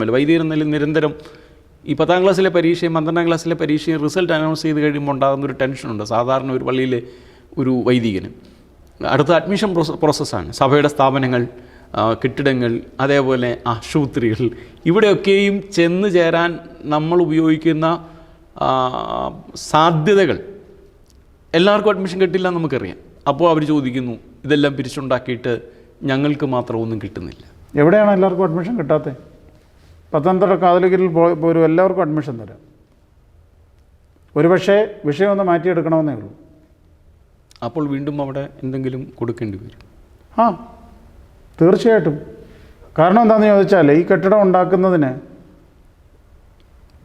എന്നതിൽ നിരന്തരം ഈ പത്താം ക്ലാസ്സിലെ പരീക്ഷയും പന്ത്രണ്ടാം ക്ലാസ്സിലെ പരീക്ഷയും റിസൾട്ട് അനൗൺസ് ചെയ്ത് കഴിയുമ്പോൾ ഉണ്ടാകുന്ന ഒരു ടെൻഷനുണ്ട്. സാധാരണ ഒരു പള്ളിയിലെ ഒരു വൈദികന്. അടുത്ത അഡ്മിഷൻ പ്രോസ- പ്രോസസ്സാണ്. സഭയുടെ സ്ഥാപനങ്ങൾ കെട്ടിടങ്ങൾ അതേപോലെ ആശുപത്രികൾ. ഇവിടെയൊക്കെയും ചെന്ന് ചേരാൻ നമ്മൾ ഉപയോഗിക്കുന്ന സാധ്യതകൾ. എല്ലാവർക്കും അഡ്മിഷൻ കിട്ടില്ല നമുക്കറിയാം. അപ്പോൾ അവർ ചോദിക്കുന്നു ഇതെല്ലാം പിരിച്ചുണ്ടാക്കിയിട്ട് ഞങ്ങൾക്ക് മാത്രം ഒന്നും കിട്ടുന്നില്ല. എവിടെയാണ് എല്ലാവർക്കും അഡ്മിഷൻ കിട്ടാത്തത്? പത്തനംതിട്ട കാതലിക്കിൽ പോരും പോലും എല്ലാവർക്കും അഡ്മിഷൻ തരാം. ഒരുപക്ഷേ വിഷയം ഒന്ന് മാറ്റിയെടുക്കണമെന്നേ ഉള്ളൂ. അപ്പോൾ വീണ്ടും അവിടെ എന്തെങ്കിലും കൊടുക്കേണ്ടി വരും. ആ തീർച്ചയായിട്ടും. കാരണം എന്താണെന്ന് ചോദിച്ചാൽ ഈ കെട്ടിടം ഉണ്ടാക്കുന്നതിന്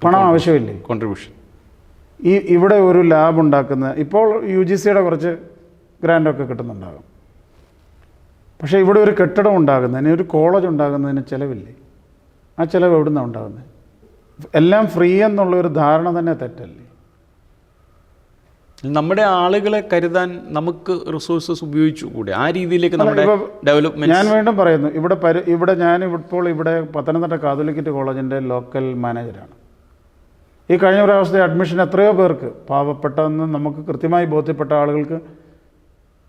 പണം ആവശ്യമില്ലേ? കോൺട്രിബ്യൂഷൻ ഈ ഇവിടെ ഒരു ലാബ് ഉണ്ടാക്കുന്ന ഇപ്പോൾ യു ജി സിയുടെ കുറച്ച് ഗ്രാൻഡൊക്കെ കിട്ടുന്നുണ്ടാകും. പക്ഷേ ഇവിടെ ഒരു കെട്ടിടം ഉണ്ടാകുന്നതിന് ഒരു കോളേജ് ഉണ്ടാകുന്നതിന് ചിലവില്ലേ? ആ ചിലവ് എവിടെ നിന്നാണ് ഉണ്ടാകുന്നത് എല്ലാം ഫ്രീ എന്നുള്ളൊരു ധാരണ തന്നെ തെറ്റല്ലേ? നമ്മുടെ ആളുകളെ കരുതാൻ നമുക്ക് റിസോഴ്സസ് ഉപയോഗിച്ചു കൂടെ. ആ രീതിയിലേക്ക് നമ്മുടെ ഡെവലപ്മെന്റ് ഞാൻ വീണ്ടും പറയുന്നു ഇവിടെ ഇവിടെ ഞാൻ ഇപ്പോൾ ഇവിടെ പത്തനംതിട്ട കാതോലിക്കറ്റ് കോളേജിന്റെ ലോക്കൽ മാനേജരാണ് ഈ കഴിഞ്ഞ പ്രാവശ്യത്തെ അഡ്മിഷൻ എത്രയോ പേർക്ക് പാവപ്പെട്ടെന്ന് നമുക്ക് കൃത്യമായി ബോധ്യപ്പെട്ട ആളുകൾക്ക്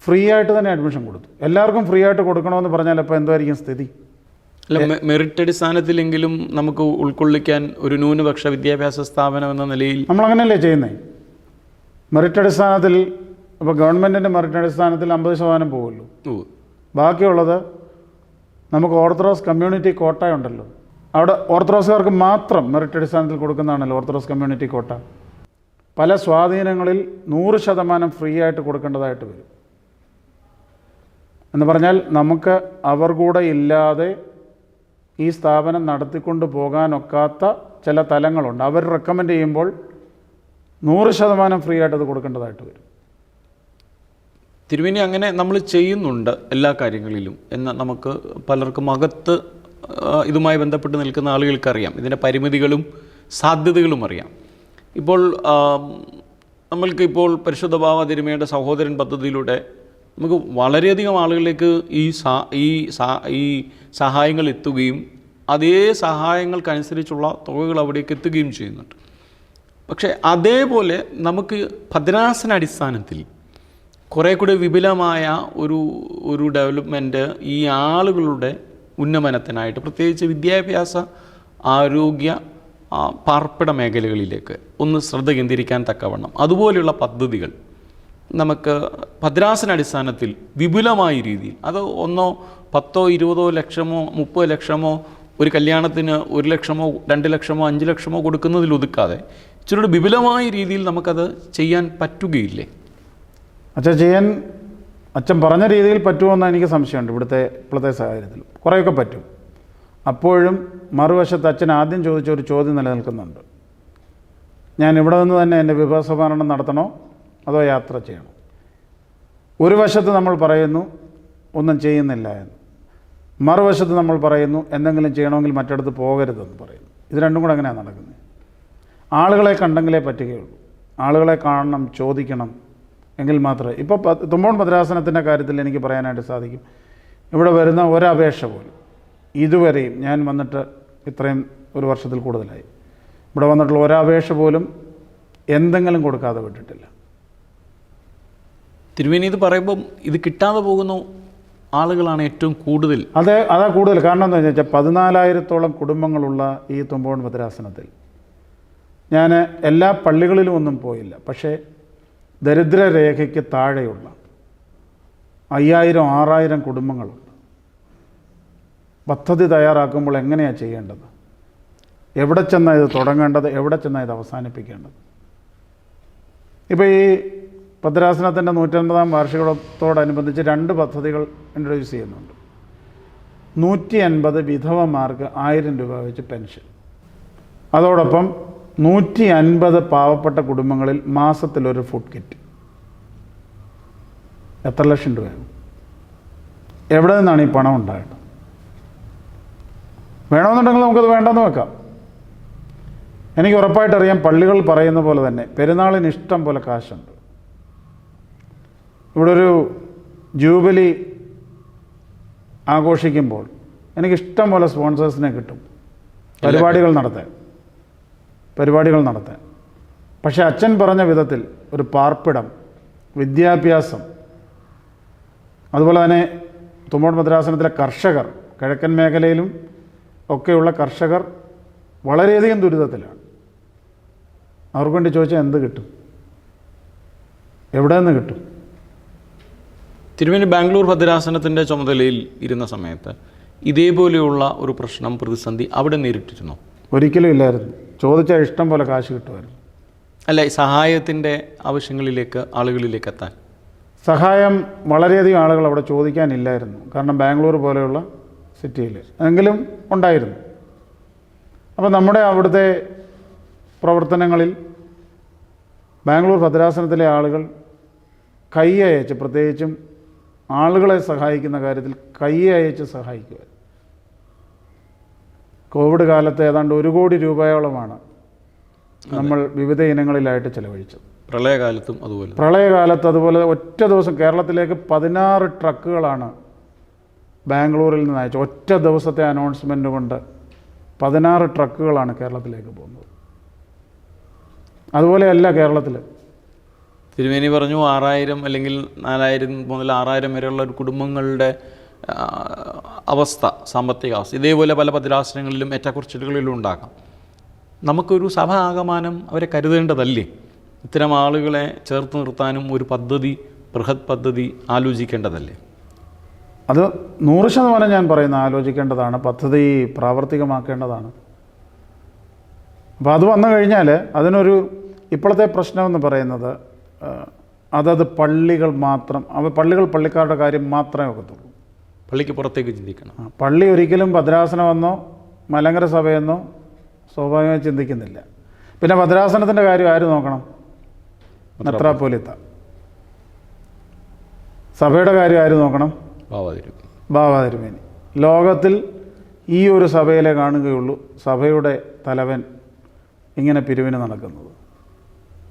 ഫ്രീ ആയിട്ട് തന്നെ അഡ്മിഷൻ കൊടുത്തു. എല്ലാവർക്കും ഫ്രീ ആയിട്ട് കൊടുക്കണമെന്ന് പറഞ്ഞാൽ അപ്പോൾ എന്തായിരിക്കും സ്ഥിതി? അല്ല മെറിറ്റ് അടിസ്ഥാനത്തിലെങ്കിലും നമുക്ക് ഉൾക്കൊള്ളിക്കാൻ ഒരു ന്യൂനപക്ഷ വിദ്യാഭ്യാസ സ്ഥാപനം എന്ന നിലയിൽ നമ്മൾ നമ്മളങ്ങനെയല്ലേ ചെയ്യുന്നത് മെറിറ്റ് അടിസ്ഥാനത്തിൽ ഇപ്പോൾ ഗവൺമെന്റിന്റെ മെറിറ്റ് അടിസ്ഥാനത്തിൽ അമ്പത് ശതമാനം പോകുമല്ലോ ബാക്കിയുള്ളത് നമുക്ക് ഓർത്തഡോക്സ് കമ്മ്യൂണിറ്റി കോട്ട ഉണ്ടല്ലോ അവിടെ ഓർത്തഡോക്സുകാർക്ക് മാത്രം മെറിറ്റ് അടിസ്ഥാനത്തിൽ കൊടുക്കുന്നതാണല്ലോ ഓർത്തഡോക്സ് കമ്മ്യൂണിറ്റി കോട്ട. പല സ്വാധീനങ്ങളിൽ നൂറ് ശതമാനം ഫ്രീ ആയിട്ട് കൊടുക്കേണ്ടതായിട്ട് വരും. എന്ന് പറഞ്ഞാൽ നമുക്ക് അവർ കൂടെ ഇല്ലാതെ ഈ സ്ഥാപനം നടത്തിക്കൊണ്ട് പോകാനൊക്കാത്ത ചില തലങ്ങളുണ്ട്. അവർ റെക്കമെൻഡ് ചെയ്യുമ്പോൾ നൂറ് ശതമാനം ഫ്രീ ആയിട്ട് അത് കൊടുക്കേണ്ടതായിട്ട് വരും. തിരുവിനി അങ്ങനെ നമ്മൾ ചെയ്യുന്നുണ്ട് എല്ലാ കാര്യങ്ങളിലും. എന്ന് നമുക്ക് പലർക്കും അകത്ത് ഇതുമായി ബന്ധപ്പെട്ട് നിൽക്കുന്ന ആളുകൾക്കറിയാം. ഇതിന്റെ പരിമിതികളും സാധ്യതകളും അറിയാം. ഇപ്പോൾ നമ്മൾക്ക് ഇപ്പോൾ പരിശുദ്ധ ഭാവ തിരുമയുടെ സഹോദരൻ പദ്ധതിയിലൂടെ നമുക്ക് വളരെയധികം ആളുകളിലേക്ക് ഈ സാ ഈ സാ ഈ സഹായങ്ങൾ എത്തുകയും അതേ സഹായങ്ങൾക്കനുസരിച്ചുള്ള തുകകൾ അവിടേക്ക് എത്തുകയും ചെയ്യുന്നുണ്ട്. പക്ഷേ അതേപോലെ നമുക്ക് ഭദ്രാസന അടിസ്ഥാനത്തിൽ കുറേ കൂടി വിപുലമായ ഒരു ഒരു ഡെവലപ്മെന്റ് ഈ ആളുകളുടെ ഉന്നമനത്തിനായിട്ട് പ്രത്യേകിച്ച് വിദ്യാഭ്യാസ ആരോഗ്യ പാർപ്പിട മേഖലകളിലേക്ക് ഒന്ന് ശ്രദ്ധ കേന്ദ്രീകരിക്കാൻ തക്കവണ്ണം. അതുപോലെയുള്ള പദ്ധതികൾ. നമുക്ക് ഭദ്രാസന അടിസ്ഥാനത്തിൽ വിപുലമായ രീതിയിൽ അത് ഒന്നോ പത്തോ ഇരുപതോ ലക്ഷമോ മുപ്പത് ലക്ഷമോ ഒരു കല്യാണത്തിന് ഒരു ലക്ഷമോ രണ്ട് ലക്ഷമോ അഞ്ച് ലക്ഷമോ കൊടുക്കുന്നതിൽ ഒതുക്കാതെ ഇച്ചിരി വിപുലമായ രീതിയിൽ നമുക്കത് ചെയ്യാൻ പറ്റുകയില്ലേ? അച്ഛൻ ചെയ്യാൻ അച്ഛൻ പറഞ്ഞ രീതിയിൽ പറ്റുമെന്ന് എനിക്ക് സംശയമുണ്ട് ഇവിടുത്തെ ഇപ്പോഴത്തെ സാഹചര്യത്തിൽ. കുറേയൊക്കെ പറ്റും. അപ്പോഴും മറുവശത്ത് അച്ഛൻ ആദ്യം ചോദിച്ച ഒരു ചോദ്യം നിലനിൽക്കുന്നുണ്ട്. ഞാൻ ഇവിടെ നിന്ന് തന്നെ എന്റെ വിഭവസമാരണം നടത്തണോ? അതോ യാത്ര ചെയ്യണം. ഒരു വശത്ത് നമ്മൾ പറയുന്നു ഒന്നും ചെയ്യുന്നില്ല എന്ന്. മറുവശത്ത് നമ്മൾ പറയുന്നു എന്തെങ്കിലും ചെയ്യണമെങ്കിൽ മറ്റിടത്ത് പോകരുതെന്ന് പറയുന്നു. ഇത് രണ്ടും കൂടെ എങ്ങനെയാണ് നടക്കുന്നത്? ആളുകളെ കണ്ടെങ്കിലേ പറ്റുകയുള്ളൂ. ആളുകളെ കാണണം ചോദിക്കണം എങ്കിൽ മാത്രമേ. ഇപ്പോൾ തുമ്പോൺ ഭദ്രാസനത്തിന്റെ കാര്യത്തിൽ എനിക്ക് പറയാനായിട്ട് സാധിക്കും. ഇവിടെ വരുന്ന ഒരപേക്ഷ പോലും. ഇതുവരെയും ഞാൻ വന്നിട്ട് ഇത്രയും ഒരു വർഷത്തിൽ കൂടുതലായി. ഇവിടെ വന്നിട്ടുള്ള ഒരപേക്ഷ പോലും എന്തെങ്കിലും കൊടുക്കാതെ വിട്ടിട്ടില്ല. തിരുവേനി ഇത് പറയുമ്പം ഇത് കിട്ടാതെ പോകുന്നു ആളുകളാണ് ഏറ്റവും കൂടുതൽ. അതെ അതാ കൂടുതൽ. കാരണം എന്താ വെച്ചാൽ പതിനാലായിരത്തോളം കുടുംബങ്ങളുള്ള ഈ തുമ്പോൺ ഭദ്രാസനത്തിൽ ഞാൻ എല്ലാ പള്ളികളിലും ഒന്നും പോയില്ല. പക്ഷേ ദരിദ്രരേഖയ്ക്ക് താഴെയുള്ള അയ്യായിരം ആറായിരം കുടുംബങ്ങളുണ്ട്. പദ്ധതി തയ്യാറാക്കുമ്പോൾ എങ്ങനെയാണ് ചെയ്യേണ്ടത്? എവിടെ ചെന്നാൽ ഇത് തുടങ്ങേണ്ടത്? എവിടെ ചെന്നാൽ ഇത് അവസാനിപ്പിക്കേണ്ടത്? ഇപ്പോൾ ഈ ഭദ്രാസനത്തിന്റെ നൂറ്റൻപതാം വാർഷികത്തോടനുബന്ധിച്ച് രണ്ട് പദ്ധതികൾ ഇൻട്രൊഡ്യൂസ് ചെയ്യുന്നുണ്ട്. നൂറ്റി അൻപത് വിധവമാർക്ക് ആയിരം രൂപ വെച്ച് പെൻഷൻ. അതോടൊപ്പം നൂറ്റി അൻപത് പാവപ്പെട്ട കുടുംബങ്ങളിൽ മാസത്തിലൊരു ഫുഡ് കിറ്റ് എത്ര ലക്ഷം രൂപയാണ് എവിടെ നിന്നാണ് ഈ പണം ഉണ്ടായത്? വേണമെന്നുണ്ടെങ്കിൽ നമുക്കത് വേണ്ടെന്ന് വെക്കാം. എനിക്ക് ഉറപ്പായിട്ടറിയാം പള്ളികൾ പറയുന്ന പോലെ തന്നെ പെരുന്നാളിന് ഇഷ്ടം പോലെ കാശുണ്ട്. ഇവിടെ ഒരു ജൂബിലി ആഘോഷിക്കുമ്പോൾ എനിക്ക് ഇഷ്ടം പോലെ സ്പോൺസേഴ്സിനെ കിട്ടും. പരിപാടികൾ നടത്താൻ. പരിപാടികൾ നടത്താൻ. പക്ഷേ അച്ഛൻ പറഞ്ഞ വിധത്തിൽ ഒരു പാർപ്പിടം വിദ്യാഭ്യാസം അതുപോലെ തന്നെ തുമ്മോട് മദ്രാസനത്തിലെ കർഷകർ കിഴക്കൻ മേഖലയിലും ഒക്കെയുള്ള കർഷകർ വളരെയധികം ദുരിതത്തിലാണ്. അവർക്ക് വേണ്ടി ചോദിച്ചാൽ എന്ത് കിട്ടും? എവിടെ നിന്ന് കിട്ടും? തിരുമേനി ബാംഗ്ലൂർ ഭദ്രാസനത്തിന്റെ ചുമതലയിൽ ഇരുന്ന സമയത്ത് ഇതേപോലെയുള്ള ഒരു പ്രശ്നം പ്രതിസന്ധി അവിടെ നേരിട്ടിരുന്നു. ഒരിക്കലും ഇല്ലായിരുന്നു. ചോദിച്ചാൽ ഇഷ്ടം പോലെ കാശ് കിട്ടുമായിരുന്നു. അല്ല സഹായത്തിന്റെ ആവശ്യങ്ങളിലേക്ക് ആളുകളിലേക്ക് എത്താൻ. സഹായം വളരെയധികം ആളുകൾ അവിടെ ചോദിക്കാനില്ലായിരുന്നു. കാരണം ബാംഗ്ലൂർ പോലെയുള്ള സിറ്റിയിൽ. എങ്കിലും ഉണ്ടായിരുന്നു. അപ്പോൾ നമ്മുടെ അവിടുത്തെ പ്രവർത്തനങ്ങളിൽ ബാംഗ്ലൂർ ഭദ്രാസനത്തിലെ ആളുകൾ കൈ അയച്ച് പ്രത്യേകിച്ചും ആളുകളെ സഹായിക്കുന്ന കാര്യത്തിൽ കൈ അയച്ച് സഹായിക്കുക കോവിഡ് കാലത്ത് ഏതാണ്ട് ഒരു കോടി രൂപയോളമാണ് നമ്മൾ വിവിധ ഇനങ്ങളിലായിട്ട് ചെലവഴിച്ചത്. പ്രളയകാലത്തും അതുപോലെ. പ്രളയകാലത്ത് അതുപോലെ ഒറ്റ ദിവസം കേരളത്തിലേക്ക് പതിനാറ് ട്രക്കുകളാണ് ബാംഗ്ലൂരിൽ നിന്ന് അയച്ചത്. ഒറ്റ ദിവസത്തെ അനൗൺസ്മെന്റ് കൊണ്ട് പതിനാറ് ട്രക്കുകളാണ് കേരളത്തിലേക്ക് പോകുന്നത്. അതുപോലെയല്ല കേരളത്തിൽ തിരുമേനി പറഞ്ഞു ആറായിരം അല്ലെങ്കിൽ നാലായിരം മുതൽ ആറായിരം വരെയുള്ള ഒരു കുടുംബങ്ങളുടെ അവസ്ഥ സാമ്പത്തിക അവസ്ഥ. ഇതേപോലെ പല ഭദ്രാസനങ്ങളിലും ഏറ്റക്കുറച്ചിലുകളിലും ഉണ്ടാകാം. നമുക്കൊരു സഭ ആകമാനം അവരെ കരുതേണ്ടതല്ലേ? ഇത്തരം ആളുകളെ ചേർത്ത് നിർത്താനും ഒരു പദ്ധതി ബൃഹത് പദ്ധതി ആലോചിക്കേണ്ടതല്ലേ? അത് നൂറ് ശതമാനം ഞാൻ പറയുന്ന ആലോചിക്കേണ്ടതാണ് പദ്ധതി പ്രാവർത്തികമാക്കേണ്ടതാണ്. അപ്പോൾ അത് വന്നു കഴിഞ്ഞാൽ അതിനൊരു ഇപ്പോഴത്തെ പ്രശ്നമെന്ന് പറയുന്നത് അതത് പള്ളികൾ മാത്രം അവ പള്ളികൾ പള്ളിക്കാരുടെ കാര്യം മാത്രമേ ഒക്കത്തുള്ളൂ. പള്ളിക്ക് പുറത്തേക്ക് ചിന്തിക്കണം. പള്ളി ഒരിക്കലും ഭദ്രാസനമെന്നോ മലങ്കര സഭയെന്നോ സ്വാഭാവികമായി ചിന്തിക്കുന്നില്ല. പിന്നെ ഭദ്രാസനത്തിന്റെ കാര്യം ആര് നോക്കണം? മെത്രാപ്പോലിത്ത. സഭയുടെ കാര്യം ആര് നോക്കണം? ബാവാതിരുമേനി ലോകത്തിൽ ഈ ഒരു സഭയിലെ കാണുകയുള്ളൂ സഭയുടെ തലവൻ ഇങ്ങനെ പിരിവിന് നടക്കുന്നത്.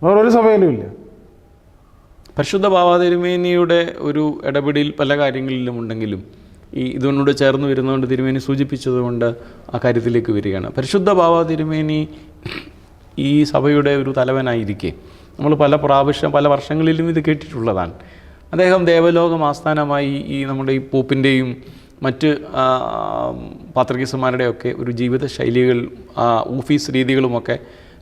വേറൊരു സഭയിലും ഇല്ല. പരിശുദ്ധ ഭാവാതിരുമേനിയുടെ ഒരു ഇടപെടൽ പല കാര്യങ്ങളിലും ഉണ്ടെങ്കിലും ഈ ഇതിനോട് ചേർന്ന് വരുന്നതുകൊണ്ട് തിരുമേനി സൂചിപ്പിച്ചതുകൊണ്ട് ആ കാര്യത്തിലേക്ക് വരികയാണ്. പരിശുദ്ധ ഭാവാതിരുമേനി ഈ സഭയുടെ ഒരു തലവനായിരിക്കെ. നമ്മൾ പല പ്രാവശ്യം പല വർഷങ്ങളിലും ഇത് കേട്ടിട്ടുള്ളതാണ്. അദ്ദേഹം ദേവലോകം ആസ്ഥാനമായി ഈ നമ്മുടെ ഈ പോപ്പിന്റെയും മറ്റ് പാത്രകീസന്മാരുടെയൊക്കെ ഒരു ജീവിത ശൈലികൾ ഓഫീസ് രീതികളുമൊക്കെ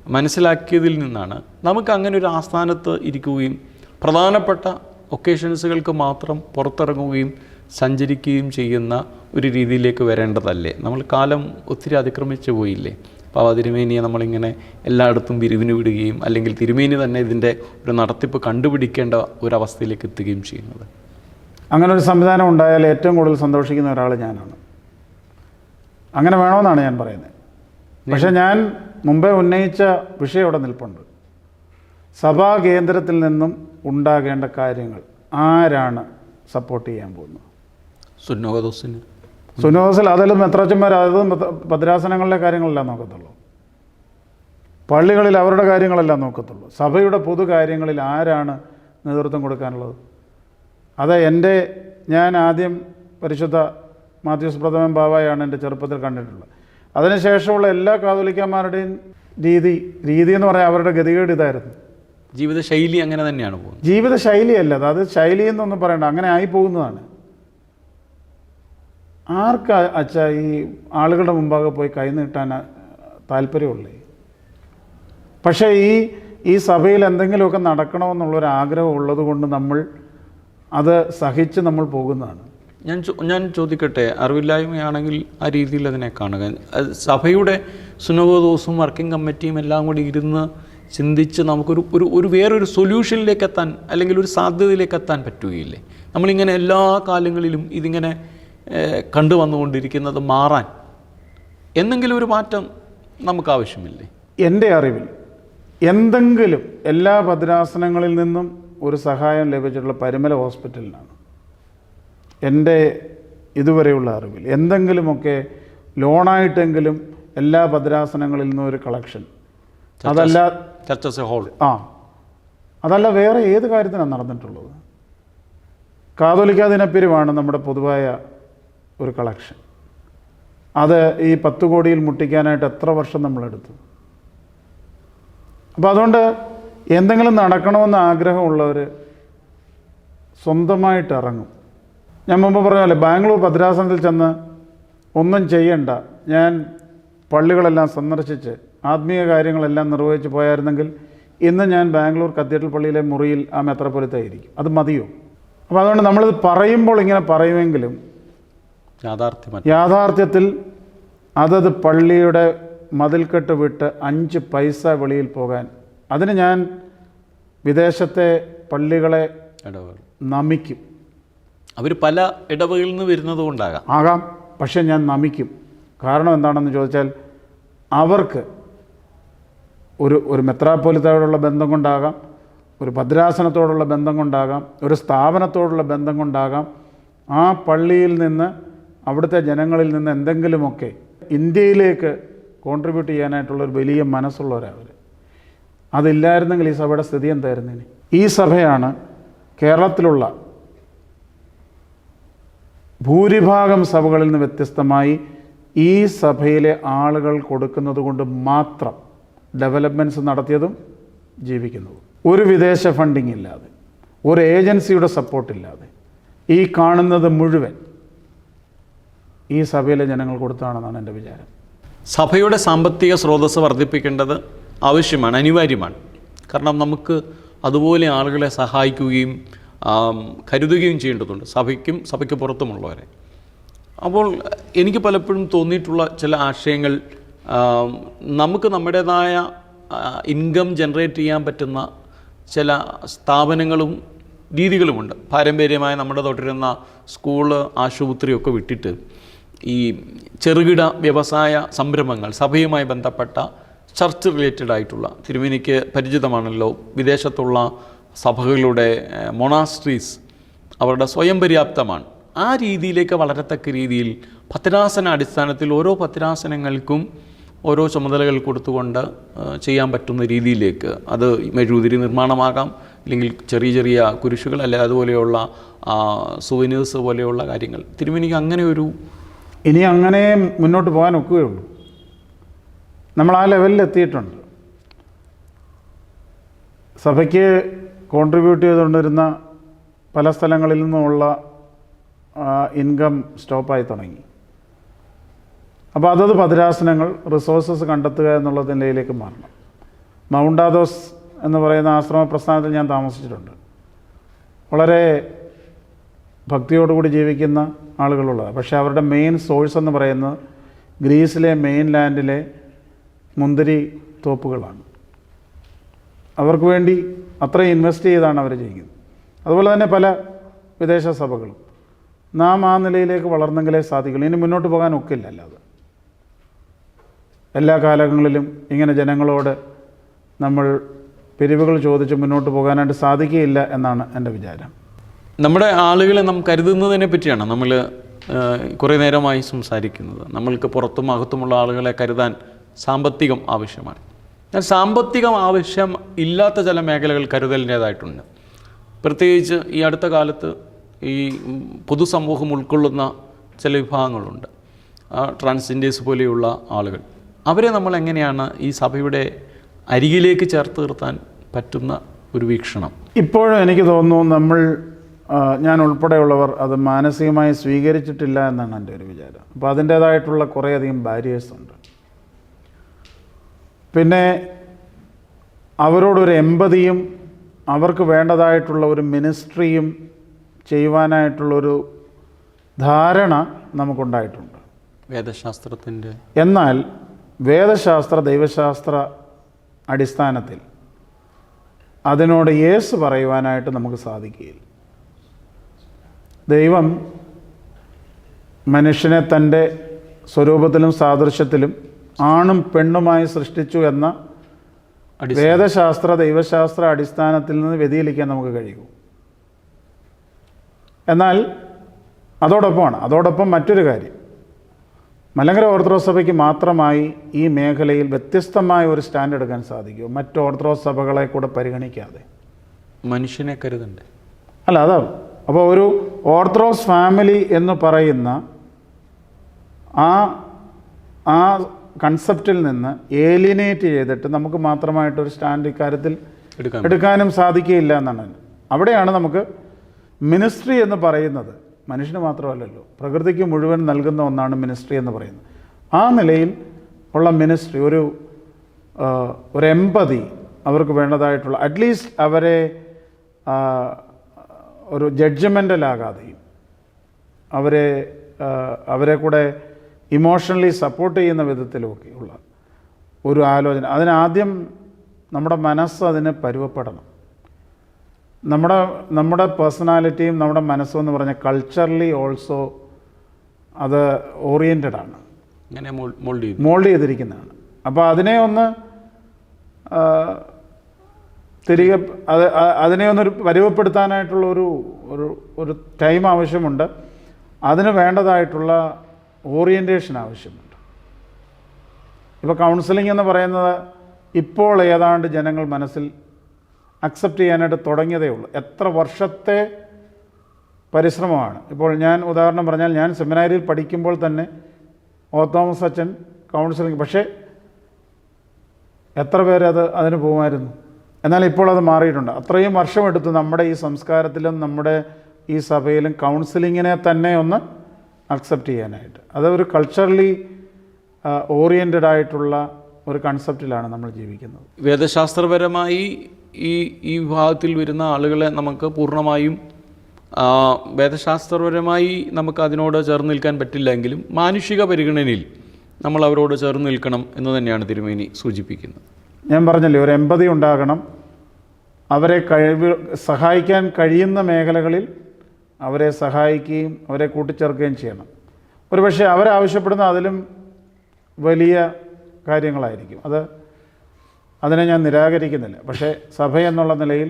മനസ്സിലാക്കിയതിൽ നിന്നാണ് നമുക്ക് അങ്ങനെ ഒരു ആസ്ഥാനത്ത് ഇരിക്കുകയും പ്രധാനപ്പെട്ട ഒക്കേഷൻസുകൾക്ക് മാത്രം പുറത്തിറങ്ങുകയും സഞ്ചരിക്കുകയും ചെയ്യുന്ന ഒരു രീതിയിലേക്ക് വരേണ്ടതല്ലേ? നമ്മൾ കാലം ഒത്തിരി അതിക്രമിച്ചു പോയില്ലേ? അപ്പോൾ ആ തിരുമേനിയെ നമ്മളിങ്ങനെ എല്ലായിടത്തും വിരിവിന് വിടുകയും അല്ലെങ്കിൽ തിരുമേനി തന്നെ ഇതിന്റെ ഒരു നടത്തിപ്പ് കണ്ടുപിടിക്കേണ്ട ഒരവസ്ഥയിലേക്ക് എത്തുകയും ചെയ്യുന്നത്. അങ്ങനെ ഒരു സംവിധാനം ഉണ്ടായാൽ ഏറ്റവും കൂടുതൽ സന്തോഷിക്കുന്ന ഒരാൾ ഞാനാണ്. അങ്ങനെ വേണമെന്നാണ് ഞാൻ പറയുന്നത്. പക്ഷേ ഞാൻ മുമ്പേ ഉന്നയിച്ച വിഷയം അവിടെ നിൽപ്പുണ്ട്. സഭാ കേന്ദ്രത്തിൽ നിന്നും ഉണ്ടാകേണ്ട കാര്യങ്ങൾ ആരാണ് സപ്പോർട്ട് ചെയ്യാൻ പോകുന്നത്? സുന്നോഹദോസിന് സുനോസിൽ അതെല്ലാം മെത്രാച്ചന്മാർ അതും ഭദ്രാസനങ്ങളിലെ കാര്യങ്ങളെല്ലാം നോക്കത്തുള്ളൂ? പള്ളികളിൽ അവരുടെ കാര്യങ്ങളെല്ലാം നോക്കത്തുള്ളൂ? സഭയുടെ പൊതു കാര്യങ്ങളിൽ ആരാണ് നേതൃത്വം കൊടുക്കാനുള്ളത്? അത് എന്റെ ഞാൻ ആദ്യം പരിശുദ്ധ മാത്യൂസ് പ്രഥമൻ ബാബായാണ് എന്റെ ചെറുപ്പത്തിൽ കണ്ടിട്ടുള്ളത്. അതിനുശേഷമുള്ള എല്ലാ കാതോലിക്കന്മാരുടെയും രീതി രീതി എന്ന് പറയാൻ അവരുടെ ഗതികേട് ഇതായിരുന്നു. ജീവിതശൈലി അങ്ങനെ തന്നെയാണ് പോകുന്നത്. ജീവിത ശൈലിയല്ല അത് ശൈലി എന്നൊന്നും പറയണ്ട അങ്ങനെ ആയി പോകുന്നതാണ്. ആർക്കാ അച്ഛ ഈ ആളുകളുടെ മുമ്പാകെ പോയി കൈ നീട്ടാൻ താല്പര്യമുള്ളേ? പക്ഷേ ഈ ഈ സഭയിൽ എന്തെങ്കിലുമൊക്കെ നടക്കണമെന്നുള്ളൊരു ആഗ്രഹം ഉള്ളത് കൊണ്ട് നമ്മൾ അത് സഹിച്ച് നമ്മൾ പോകുന്നതാണ്. ഞാൻ ഞാൻ ചോദിക്കട്ടെ അറിവില്ലായ്മയാണെങ്കിൽ ആ രീതിയിൽ അതിനെ കാണുക. സഭയുടെ സുനോദോസും വർക്കിംഗ് കമ്മിറ്റിയും എല്ലാം കൂടി ഇരുന്ന് ചിന്തിച്ച് നമുക്കൊരു ഒരു ഒരു വേറൊരു സൊല്യൂഷനിലേക്ക് എത്താൻ അല്ലെങ്കിൽ ഒരു സാധ്യതയിലേക്ക് എത്താൻ പറ്റുകയില്ലേ? നമ്മളിങ്ങനെ എല്ലാ കാലങ്ങളിലും ഇതിങ്ങനെ കണ്ടുവന്നുകൊണ്ടിരിക്കുന്നത് കണ്ടു വന്നുകൊണ്ടിരിക്കുന്നത് മാറാൻ എന്തെങ്കിലും ഒരു മാറ്റം നമുക്ക് ആവശ്യമില്ലേ എന്റെ അറിവിൽ എന്തെങ്കിലും എല്ലാ ഭദ്രാസനങ്ങളിൽ നിന്നും ഒരു സഹായം ലഭിച്ചിട്ടുള്ള പരിമല ഹോസ്പിറ്റലിനാണ്. എന്റെ ഇതുവരെയുള്ള അറിവിൽ എന്തെങ്കിലുമൊക്കെ ലോണായിട്ടെങ്കിലും എല്ലാ ഭദ്രാസനങ്ങളിൽ നിന്നും ഒരു കളക്ഷൻ. അതല്ല ചർച്ചസ് ഹോൾ ആ. അതല്ല വേറെ ഏത് കാര്യത്തിനാണ് നടന്നിട്ടുള്ളത്? കാതോലിക്ക ദിനപ്പിരിവാണ് നമ്മുടെ പൊതുവായ ഒരു കളക്ഷൻ അത് ഈ പത്ത് കോടിയിൽ മുട്ടിക്കാനായിട്ട് എത്ര വർഷം നമ്മളെടുത്തു അപ്പോൾ അതുകൊണ്ട് എന്തെങ്കിലും നടക്കണമെന്ന് ആഗ്രഹമുള്ളവർ സ്വന്തമായിട്ട് ഇറങ്ങും. ഞാൻ മുമ്പ് പറഞ്ഞ ബാംഗ്ലൂർ ഭദ്രാസനത്തിൽ ചെന്ന് ഒന്നും ചെയ്യണ്ട. ഞാൻ പള്ളികളെല്ലാം സന്ദർശിച്ച് ആത്മീയ കാര്യങ്ങളെല്ലാം നിർവഹിച്ച് പോയായിരുന്നെങ്കിൽ ഇന്ന് ഞാൻ ബാംഗ്ലൂർ കത്തീഡ്രൽ പള്ളിയിലെ മുറിയിൽ ആ മെത്രപ്പൊലിത്തായിരിക്കും അത് മതിയോ? അപ്പോൾ അതുകൊണ്ട് നമ്മളിത് പറയുമ്പോൾ ഇങ്ങനെ പറയുമെങ്കിലും യാഥാർത്ഥ്യം യാഥാർത്ഥ്യത്തിൽ അതത് പള്ളിയുടെ മതിൽക്കെട്ട് വിട്ട് അഞ്ച് പൈസ വെളിയിൽ പോകാൻ അതിന് ഞാൻ വിദേശത്തെ പള്ളികളെ നമിക്കും. അവർ പല ഇടവകളിൽ നിന്ന് വരുന്നത് കൊണ്ടാകാം. ആകാം പക്ഷെ ഞാൻ നമിക്കും. കാരണം എന്താണെന്ന് ചോദിച്ചാൽ അവർക്ക് ഒരു ഒരു മെത്രാപ്പോലിത്തോടുള്ള ബന്ധം കൊണ്ടാകാം ഒരു ഭദ്രാസനത്തോടുള്ള ബന്ധം കൊണ്ടാകാം ഒരു സ്ഥാപനത്തോടുള്ള ബന്ധം കൊണ്ടാകാം. ആ പള്ളിയിൽ നിന്ന് അവിടുത്തെ ജനങ്ങളിൽ നിന്ന് എന്തെങ്കിലുമൊക്കെ ഇന്ത്യയിലേക്ക് കോൺട്രിബ്യൂട്ട് ചെയ്യാനായിട്ടുള്ള ഒരു വലിയ മനസ്സുള്ളവരവർ അതില്ലായിരുന്നെങ്കിൽ ഈ സഭയുടെ സ്ഥിതി എന്തായിരുന്നേനെ ഈ സഭയാണ് കേരളത്തിലുള്ള ഭൂരിഭാഗം സഭകളിൽ നിന്ന് വ്യത്യസ്തമായി ഈ സഭയിലെ ആളുകൾ കൊടുക്കുന്നത് കൊണ്ട് മാത്രം ഡെവലപ്മെന്റ്സ് നടത്തിയതും ജീവിക്കുന്നതും. ഒരു വിദേശ ഫണ്ടിങ് ഇല്ലാതെ ഒരു ഏജൻസിയുടെ സപ്പോർട്ടില്ലാതെ ഈ കാണുന്നത് മുഴുവൻ ഈ സഭയിലെ ജനങ്ങൾ കൊടുത്താണെന്നാണ് എന്റെ വിചാരം. സഭയുടെ സാമ്പത്തിക സ്രോതസ്സ് വർദ്ധിപ്പിക്കേണ്ടത് ആവശ്യമാണ് അനിവാര്യമാണ്. കാരണം നമുക്ക് അതുപോലെ ആളുകളെ സഹായിക്കുകയും കരുതുകയും ചെയ്യേണ്ടതുണ്ട് സഭയ്ക്കും സഭയ്ക്ക് പുറത്തുമുള്ളവരെ. അപ്പോൾ എനിക്ക് പലപ്പോഴും തോന്നിയിട്ടുള്ള ചില ആശയങ്ങൾ നമുക്ക് നമ്മുടേതായ ഇൻകം ജനറേറ്റ് ചെയ്യാൻ പറ്റുന്ന ചില സ്ഥാപനങ്ങളും രീതികളുമുണ്ട്. പാരമ്പര്യമായ നമ്മുടെ തൊട്ടിരുന്ന സ്കൂൾ ആശുപത്രിയൊക്കെ വിട്ടിട്ട് ഈ ചെറുകിട വ്യവസായ സംരംഭങ്ങൾ സഭയുമായി ബന്ധപ്പെട്ട ചർച്ച് റിലേറ്റഡ് ആയിട്ടുള്ള തിരുമേനിക്ക് പരിചിതമാണല്ലോ വിദേശത്തുള്ള സഭകളുടെ മൊണാസ്ട്രീസ് അവരുടെ സ്വയം പര്യാപ്തമാണ്. ആ രീതിയിലേക്ക് വളരത്തക്ക രീതിയിൽ പത്രാസന അടിസ്ഥാനത്തിൽ ഓരോ പത്രാസനങ്ങൾക്കും ഓരോ ചുമതലകൾ കൊടുത്തുകൊണ്ട് ചെയ്യാൻ പറ്റുന്ന രീതിയിലേക്ക് അത് മെഴുകുതിരി നിർമ്മാണമാകാം. അല്ലെങ്കിൽ ചെറിയ ചെറിയ കുരിശുകൾ അല്ലെ അതുപോലെയുള്ള സുവനേഴ്സ് പോലെയുള്ള കാര്യങ്ങൾ. തിരുമേനിക്ക് അങ്ങനെ ഒരു ഇനി അങ്ങനെ മുന്നോട്ട് പോകാൻ ഒക്കുകയുള്ളൂ. നമ്മൾ ആ ലെവലിൽ എത്തിയിട്ടുണ്ട്. സഭയ്ക്ക് കോൺട്രിബ്യൂട്ട് ചെയ്തുകൊണ്ടിരുന്ന പല സ്ഥലങ്ങളിൽ നിന്നുമുള്ള ഇൻകം സ്റ്റോപ്പായി തുടങ്ങി. അപ്പോൾ അതത് ഭദ്രാസനങ്ങൾ റിസോഴ്സസ് കണ്ടെത്തുക എന്നുള്ള നിലയിലേക്ക് മാറണം. മൗണ്ടാദോസ് എന്ന് പറയുന്ന ആശ്രമ പ്രസ്ഥാനത്തിൽ ഞാൻ താമസിച്ചിട്ടുണ്ട്. വളരെ ഭക്തിയോടുകൂടി ജീവിക്കുന്ന ആളുകളുള്ളത് പക്ഷേ അവരുടെ മെയിൻ സോഴ്സ് എന്ന് പറയുന്നത് ഗ്രീസിലെ മെയിൻ ലാൻഡിലെ മുന്തിരി തോപ്പുകളാണ്. അവർക്ക് വേണ്ടി അത്രയും ഇൻവെസ്റ്റ് ചെയ്താണ് അവർ ചെയ്യുന്നത്. അതുപോലെ തന്നെ പല വിദേശ സഭകളും. നാം ആ നിലയിലേക്ക് വളർന്നെങ്കിലേ സാധിക്കുള്ളൂ. ഇനി മുന്നോട്ട് പോകാൻ ഒക്കില്ല അല്ലാതെ എല്ലാ കാലങ്ങളിലും ഇങ്ങനെ ജനങ്ങളോട് നമ്മൾ പിരിവുകൾ ചോദിച്ച് മുന്നോട്ട് പോകാനായിട്ട് സാധിക്കുകയില്ല എന്നാണ് എന്റെ വിചാരം. നമ്മുടെ ആളുകളെ നാം കരുതുന്നതിനെ പറ്റിയാണ് നമ്മൾ കുറേ നേരമായി സംസാരിക്കുന്നത്. നമ്മൾക്ക് പുറത്തും അകത്തുമുള്ള ആളുകളെ കരുതാൻ സാമ്പത്തികം ആവശ്യമാണ്. ഞാൻ സാമ്പത്തികം ആവശ്യം ഇല്ലാത്ത ചില മേഖലകൾ കരുതലിന്റേതായിട്ടുണ്ട്. പ്രത്യേകിച്ച് ഈ അടുത്ത കാലത്ത് ഈ പൊതുസമൂഹം ഉൾക്കൊള്ളുന്ന ചില വിഭാഗങ്ങളുണ്ട്. ട്രാൻസ്ജെൻഡേഴ്സ് പോലെയുള്ള ആളുകൾ. അവരെ നമ്മൾ എങ്ങനെയാണ് ഈ സഭയുടെ അരികിലേക്ക് ചേർത്ത് നിർത്താൻ പറ്റുന്ന ഒരു വീക്ഷണം? ഇപ്പോഴും എനിക്ക് തോന്നുന്നു നമ്മൾ ഞാൻ ഉൾപ്പെടെയുള്ളവർ അത് മാനസികമായി സ്വീകരിച്ചിട്ടില്ല എന്നാണ് എന്റെ ഒരു വിചാരം. അപ്പോൾ അതിന്റേതായിട്ടുള്ള കുറേയധികം ബാരിയേഴ്സ് ഉണ്ട്. പിന്നെ അവരോടൊരു എമ്പതിയും അവർക്ക് വേണ്ടതായിട്ടുള്ള ഒരു മിനിസ്ട്രിയും ചെയ്യുവാനായിട്ടുള്ളൊരു ധാരണ നമുക്കുണ്ടായിട്ടുണ്ട്. വേദശാസ്ത്രത്തിന്റെ എന്നാൽ വേദശാസ്ത്ര ദൈവശാസ്ത്ര അടിസ്ഥാനത്തിൽ അതിനോട് യേസ് പറയുവാനായിട്ട് നമുക്ക് സാധിക്കുകയില്ല. ദൈവം മനുഷ്യനെ തന്റെ സ്വരൂപത്തിലും സാദൃശ്യത്തിലും ആണും പെണ്ണുമായി സൃഷ്ടിച്ചു എന്ന വേദശാസ്ത്ര ദൈവശാസ്ത്ര അടിസ്ഥാനത്തിൽ നിന്ന് വ്യതിചലിക്കാൻ നമുക്ക് കഴിയൂ എന്നാൽ അതോടൊപ്പമാണ്. അതോടൊപ്പം മറ്റൊരു കാര്യം. മലങ്കര ഓർത്തഡോക്സ് സഭയ്ക്ക് മാത്രമായി ഈ മേഖലയിൽ വ്യത്യസ്തമായ ഒരു സ്റ്റാൻഡ് എടുക്കാൻ സാധിക്കുമോ? മറ്റ് ഓർത്തഡോക്സ് സഭകളെ കൂടെ പരിഗണിക്കാതെ. മനുഷ്യനെ കരുതണ്ടേ? അല്ല അതാ അപ്പോൾ ഒരു ഓർത്തഡോക്സ് ഫാമിലി എന്ന് പറയുന്ന ആ ആ കൺസെപ്റ്റിൽ നിന്ന് ഏലിനേറ്റ് ചെയ്തിട്ട് നമുക്ക് മാത്രമായിട്ടൊരു സ്റ്റാൻഡ് ഇക്കാര്യത്തിൽ എടുക്കാനും സാധിക്കുകയില്ല എന്നാണ്. അവിടെയാണ് നമുക്ക് മിനിസ്ട്രി എന്ന് പറയുന്നത്. മനുഷ്യന് മാത്രമല്ലല്ലോ പ്രകൃതിക്ക് മുഴുവൻ നൽകുന്ന ഒന്നാണ് മിനിസ്ട്രി എന്ന് പറയുന്നത്. ആ നിലയിൽ ഉള്ള മിനിസ്ട്രി ഒരു ഒരു എമ്പതി അവർക്ക് വേണ്ടതായിട്ടുള്ള അറ്റ്ലീസ്റ്റ് അവരെ ഒരു ജഡ്ജ്മെന്റലാകാതെയും അവരെ അവരെ കൂടെ ഇമോഷണലി സപ്പോർട്ട് ചെയ്യുന്ന വിധത്തിലുമൊക്കെയുള്ള ഒരു ആലോചന. അതിനാദ്യം നമ്മുടെ മനസ്സ് അതിന് പരുവപ്പെടണം. നമ്മുടെ നമ്മുടെ പേഴ്സണാലിറ്റിയും നമ്മുടെ മനസ്സും എന്ന് പറഞ്ഞാൽ കൾച്ചറലി ഓൾസോ അത് ഓറിയന്റഡ് ആണ്. ഇങ്ങനെ മോൾഡ് മോൾഡ് ചെയ്തിരിക്കുന്നതാണ്. അപ്പോൾ അതിനെ ഒന്ന് തിരികെ അത് അതിനെ ഒന്നൊരു പരിവപ്പെടുത്താനായിട്ടുള്ള ഒരു ഒരു ഒരു ടൈം ആവശ്യമുണ്ട്. അതിന് വേണ്ടതായിട്ടുള്ള ഓറിയന്റേഷൻ ആവശ്യമുണ്ട്. ഇപ്പോൾ കൗൺസിലിംഗ് എന്ന് പറയുന്നത് ഇപ്പോൾ ഏതാണ്ട് ജനങ്ങൾ മനസ്സിൽ അക്സെപ്റ്റ് ചെയ്യാനായിട്ട് തുടങ്ങിയതേ ഉള്ളൂ. എത്ര വർഷത്തെ പരിശ്രമമാണ്. ഇപ്പോൾ ഞാൻ ഉദാഹരണം പറഞ്ഞാൽ ഞാൻ സെമിനാരിയിൽ പഠിക്കുമ്പോൾ തന്നെ ഓ തോമസ് അച്ഛൻ കൗൺസിലിംഗ് പക്ഷേ എത്ര പേരത് അത് അതിന് പോകുമായിരുന്നു? എന്നാൽ ഇപ്പോൾ അത് മാറിയിട്ടുണ്ട്. അത്രയും വർഷമെടുത്തു നമ്മുടെ ഈ സംസ്കാരത്തിലും നമ്മുടെ ഈ സഭയിലും കൗൺസിലിങ്ങിനെ തന്നെ ഒന്ന് അക്സെപ്റ്റ് ചെയ്യാനായിട്ട്. അത് ഒരു കൾച്ചറലി ഓറിയന്റഡ് ആയിട്ടുള്ള ഒരു കൺസെപ്റ്റിലാണ് നമ്മൾ ജീവിക്കുന്നത്. വേദശാസ്ത്രപരമായി ഈ ഈ വിഭാഗത്തിൽ വരുന്ന ആളുകളെ നമുക്ക് പൂർണമായും വേദശാസ്ത്രപരമായി നമുക്ക് അതിനോട് ചേർന്ന് നിൽക്കാൻ പറ്റില്ലെങ്കിലും മാനുഷിക പരിഗണനയിൽ നമ്മൾ അവരോട് ചേർന്ന് നിൽക്കണം എന്ന് തന്നെയാണ് തിരുമേനി സൂചിപ്പിക്കുന്നത്. ഞാൻ പറഞ്ഞല്ലേ ഒരു എമ്പതി ഉണ്ടാകണം. അവരെ കഴിവ് സഹായിക്കാൻ കഴിയുന്ന മേഖലകളിൽ അവരെ സഹായിക്കുകയും അവരെ കൂട്ടിച്ചേർക്കുകയും ചെയ്യണം. ഒരുപക്ഷെ അവരാവശ്യപ്പെടുന്ന അതിലും വലിയ കാര്യങ്ങളായിരിക്കും. അത് അതിനെ ഞാൻ നിരാകരിക്കുന്നില്ല. പക്ഷേ സഭ എന്നുള്ള നിലയിൽ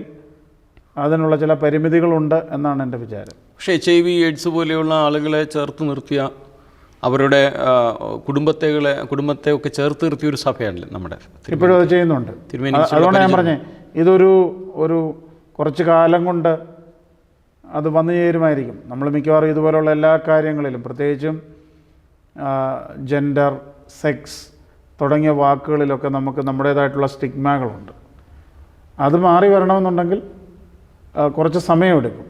അതിനുള്ള ചില പരിമിതികളുണ്ട് എന്നാണ് എന്റെ വിചാരം. പക്ഷേ എച്ച് ഐ വി എയ്ഡ്സ് പോലെയുള്ള ആളുകളെ ചേർത്ത് നിർത്തിയ അവരുടെ കുടുംബത്തെകളെ കുടുംബത്തെ ഒക്കെ ചേർത്ത് നിർത്തിയ ഒരു സഭയാണല്ലേ നമ്മുടെ ഇപ്പോഴും അത് ചെയ്യുന്നുണ്ട്. അതുകൊണ്ട് ഞാൻ പറഞ്ഞേ ഇതൊരു ഒരു കുറച്ച് കാലം കൊണ്ട് അത് വന്നു ചേരുമായിരിക്കും. നമ്മൾ മിക്കവാറും ഇതുപോലുള്ള എല്ലാ കാര്യങ്ങളിലും പ്രത്യേകിച്ചും ജെൻഡർ സെക്സ് തുടങ്ങിയ വാക്കുകളിലൊക്കെ നമുക്ക് നമ്മുടേതായിട്ടുള്ള സ്റ്റിഗ്മകളുണ്ട്. അത് മാറി വരണമെന്നുണ്ടെങ്കിൽ കുറച്ച് സമയമെടുക്കും.